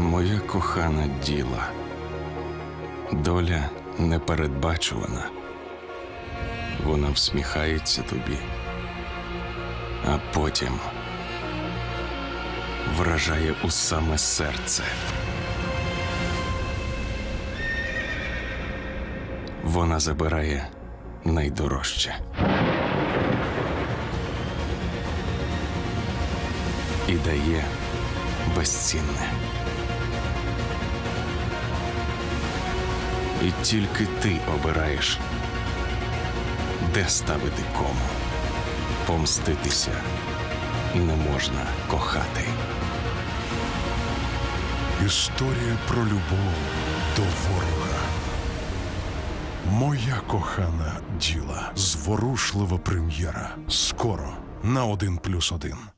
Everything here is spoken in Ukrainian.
Моя кохана діла. Доля непередбачувана. Вона всміхається тобі, а потім вражає у саме серце. Вона забирає найдорожче. І дає безцінне. І тільки ти обираєш, де ставити кому. Помститися не можна кохати. Історія про любов до ворога. Моя кохана діла. Зворушлива прем'єра. Скоро на 1+,1.